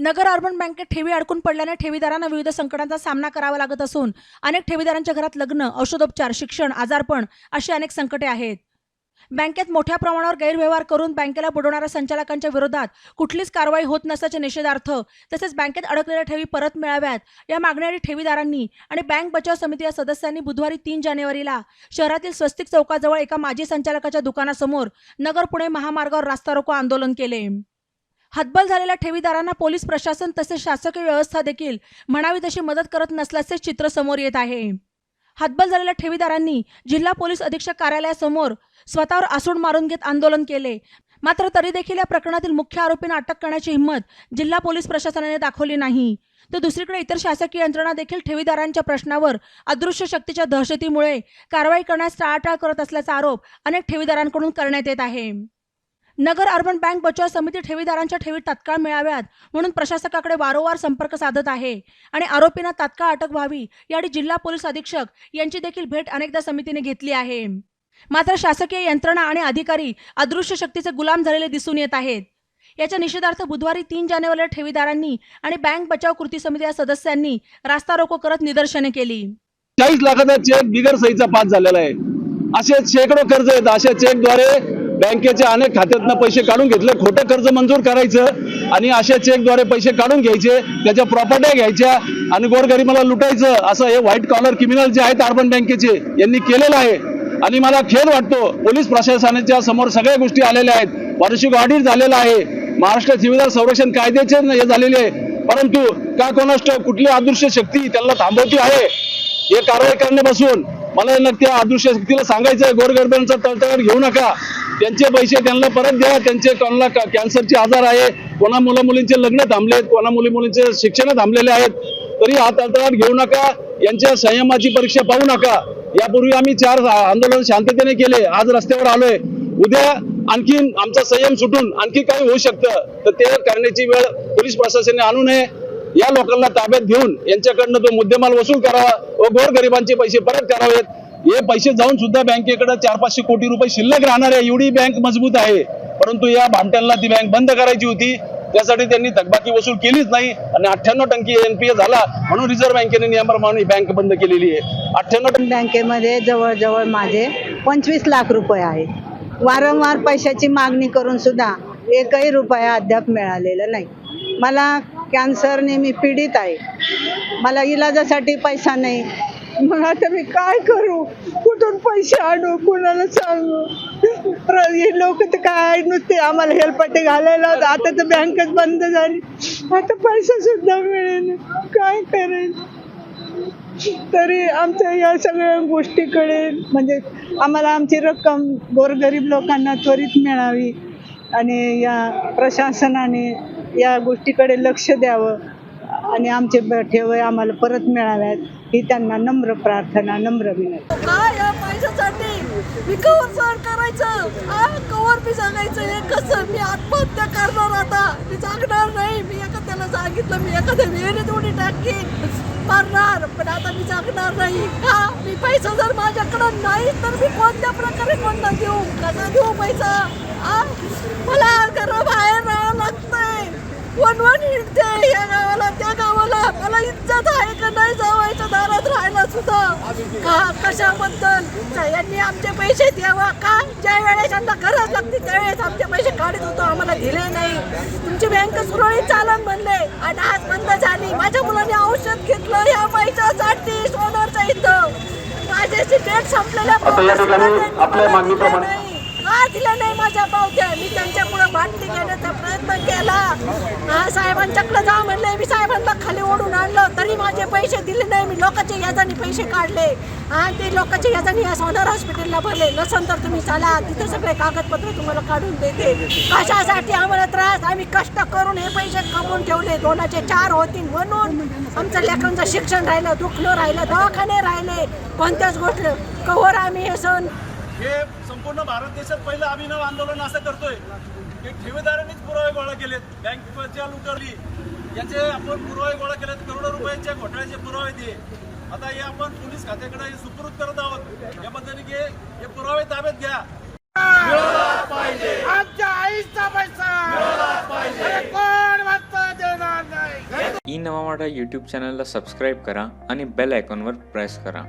नगर urban बँकेत ठेवी अडकून पडल्याने ठेवीदारांना विविध संकटांचा सामना करावा लागत असून अनेक ठेवीदारांच्या घरात लग्न औषधोपचार शिक्षण आजारपण अशी अनेक संकटे आहेत. बँकेत मोठ्या प्रमाणावर गैरव्यवहार करून बँकेला बुडवणाऱ्या संचालकांच्या विरोधात कुठलीच कारवाई होत नसल्याच्या निषेधार्थ तसेच बँकेत अडकलेल्या ठेवी परत मिळाव्यात या मागण्यासाठी ठेवीदारांनी आणि बँक बचाव समिती या सदस्यांनी बुधवारी तीन जानेवारीला शहरातील स्वस्तिक चौकाजवळ एका माजी संचालकाच्या दुकानासमोर नगर पुणे महामार्गावर रास्ता रोको आंदोलन केले. हतबल झालेल्या ठेवीदारांना पोलीस प्रशासन तसेच शासकीय व्यवस्था देखील म्हणावी तशी मदत करत नसल्याचे चित्र समोर येत आहे. हतबल झालेल्या ठेवीदारांनी जिल्हा पोलीस अधीक्षक कार्यालयासमोर स्वतःवर आसूड मारून घेत आंदोलन केले. मात्र तरी देखील या प्रकरणातील मुख्य आरोपींना अटक करण्याची हिंमत जिल्हा पोलीस प्रशासनाने दाखवली नाही. तर दुसरीकडे इतर शासकीय यंत्रणा देखील ठेवीदारांच्या प्रश्नावर अदृश्य शक्तीच्या दहशतीमुळे कारवाई करण्यास टाळाटाळ करत असल्याचा आरोप अनेक ठेवीदारांकडून करण्यात येत आहे. नगर अर्बन बँक बचाव समिती ठेवीदारांच्या ठेवी तात्काळ मिळाव्यात म्हणून प्रशासकाकडे वारंवार संपर्क साधत आहे. आणि आरोपींना तात्काळ अटक व्हावी यासाठी जिल्हा पोलीस अधीक्षक यांची देखील भेट अनेकदा समितीने घेतली आहे. मात्र शासकीय यंत्रणा आणि अधिकारी अदृश्य शक्तीचे गुलाम झालेले दिसून येत आहेत. याच्या निषेधार्थ बुधवारी तीन जानेवारीला ठेवीदारांनी आणि बँक बचाव कृती समिती या सदस्यांनी रास्ता रोको करत निदर्शने केली. चाळीस लाखाचा चेक बिगर सहीचा पास झालेला आहे. असे शेकडो कर्ज आहेत. अशा चेकद्वारे बँकेच्या अनेक खात्यातनं पैसे काढून घेतले. खोटं कर्ज मंजूर करायचं आणि अशा चेकद्वारे पैसे काढून घ्यायचे त्याच्या प्रॉपर्ट्या घ्यायच्या आणि गोरगरिबाला लुटायचं. असं हे व्हाईट कॉलर क्रिमिनल जे आहेत अर्बन बँकेचे यांनी केलेलं आहे. आणि मला खेद वाटतो पोलीस प्रशासनाच्या समोर सगळ्या गोष्टी आलेल्या आहेत. वार्षिक ऑडिट झालेलं आहे. महाराष्ट्र ठेवीदार संरक्षण कायद्याचे हे झालेले आहे. परंतु का कोणाष्ट कुठली अदृश्य शक्ती त्यांना थांबवती आहे? हे कारवाई करण्यापासून मला ना त्या अदृश्य शक्तीला सांगायचं गोरगरबांचा तळतळ घेऊ नका. त्यांचे पैसे त्यांना परत द्या त्यांचे कोणाला कॅन्सरचे आजार आहे कोणा मुला मुलींचे लग्न थांबलेत कोणा मुली मुलींचे शिक्षण थांबलेले आहेत तरी हा तळतळाट घेऊ नका यांच्या संयमाची परीक्षा पाहू नका. यापूर्वी आम्ही चार आंदोलन शांततेने केले आज रस्त्यावर आलोय. उद्या आणखीन आमचा संयम सुटून आणखी काही होऊ शकतं. तर ते करण्याची वेळ पोलीस प्रशासनाने आणू नये. या लोकांना ताब्यात घेऊन यांच्याकडनं तो मुद्देमाल वसूल करावा व गोरगरिबांचे पैसे परत करावेत. हे पैसे जाऊन सुद्धा बँकेकडे चार पाचशे कोटी रुपये शिल्लक राहणार आहे. एवढी बँक मजबूत आहे. परंतु या भामट्यांना ती बँक बंद करायची होती. त्यासाठी त्यांनी थकबाकी वसूल केलीच नाही आणि अठ्ठ्याण्णव टक्के एनपीए झाला म्हणून रिझर्व्ह बँकेने नियमाप्रमाणे बँक बंद केलेली आहे. अठ्ठ्याण्णव बँकेमध्ये जवळजवळ माझे पंचवीस लाख रुपये आहे वारंवार पैशाची मागणी करून सुद्धा एकही रुपया अद्याप मिळालेला नाही. मला कॅन्सरने मी पीडित आहे. मला इलाजासाठी पैसा नाही. मग आता मी काय करू? कुठून पैसे आणू? कुणाला सांगू? प्र- हे लोक तर काय नुसते आम्हाला हेलपट्टे घालायला आता तर बँकच बंद झाली. आता पैसा सुद्धा मिळेल. काय करेल? तरी आमच्या या सगळ्या गोष्टीकडे म्हणजे आम्हाला आमची रक्कम गोरगरीब लोकांना त्वरित मिळावी आणि या प्रशासनाने या गोष्टीकडे लक्ष द्यावं. आणि आमचे ब- ठेव आम्हाला परत मिळाव्यात ही त्यांना नम्र प्रार्थना नम्र विनंती. काय या पैशासाठी? मी कवर सर करायचं? हा कवर मी सांगायचं? हे कसं? मी आत्महत्या करणार आता. मी जागणार नाही. मी एखाद्याला सांगितलं मी एखाद्या विहिरीत उडी टाकीन. मारणार पण आता मी जागणार नाही. का मी पैसा जर माझ्याकडं नाही तर मी कोणत्या प्रकारे कोणता देऊ? कसा देऊ पैसा? हा मला घराबाहेर राहावं लागतंय. वनवन हिंडते या गावाला? त्या गावाला मला इज्जत आहे का नाही जावायच्या दारात राहायला सुद्धा? का कशाबद्दल? यांनी आमचे पैसे द्यावा का? ज्या वेळेस यांना गरज लागते त्यावेळेस आमचे पैसे काढत होतो आम्हाला दिले नाही. तुमची बँक सुरळीत चालन म्हणले आणि आज बंद झाली. माझ्या मुलाने औषध घेतलं या पैशासाठी सोनारच्या इथं. माझ्याची डेट संपलेल्या आपल्या मागणीप्रमाणे- दिला नाही. का दिलं नाही माझ्या पावत्या. मी त्यांच्यापुढे भांडणी घेण्याचा प्रयत्न केला. साहेबांच्याकडे जा म्हणले मी साहेबांना खाली ओढून आणलं. तरी माझे पैसे दिले नाही. मी लोकांच्या याजाने पैसे काढले. आणि ते लोकांचे याजाने या सोनार हॉस्पिटलला भरले. नसन तर तुम्ही चला. तिथे सगळे कागदपत्र तुम्हाला काढून देते. कशासाठी आम्हाला त्रास? आम्ही कष्ट करून हे पैसे कमवून ठेवले. दोनाचे चार होतील म्हणून आमचं लेकरांचं शिक्षण राहिलं दुखणं राहिलं दवाखाने राहिले. कोणत्याच गोष्ट कवर आम्ही हे सण हे संपूर्ण भारत देशात पहिलं अभिनव आंदोलन असं करतोय. की ठेवीदारांनीच पुरावे गोळा केलेत. बँक बचाव लुटवली याचे आपण पुरावे गोळा केलेत. करोडो रुपयांच्या घोटाळ्याचे पुरावे दिले. आता हे आपण पोलीस खात्याकडे हे सुपूर्द करत आहोत. या पद्धतीने की हे पुरावे ताब्यात घ्या. आमच्या आईचा पैसा. ई नवा मराठा यूट्यूब चॅनलला सबस्क्राईब करा आणि बेल आयकॉनवर प्रेस करा.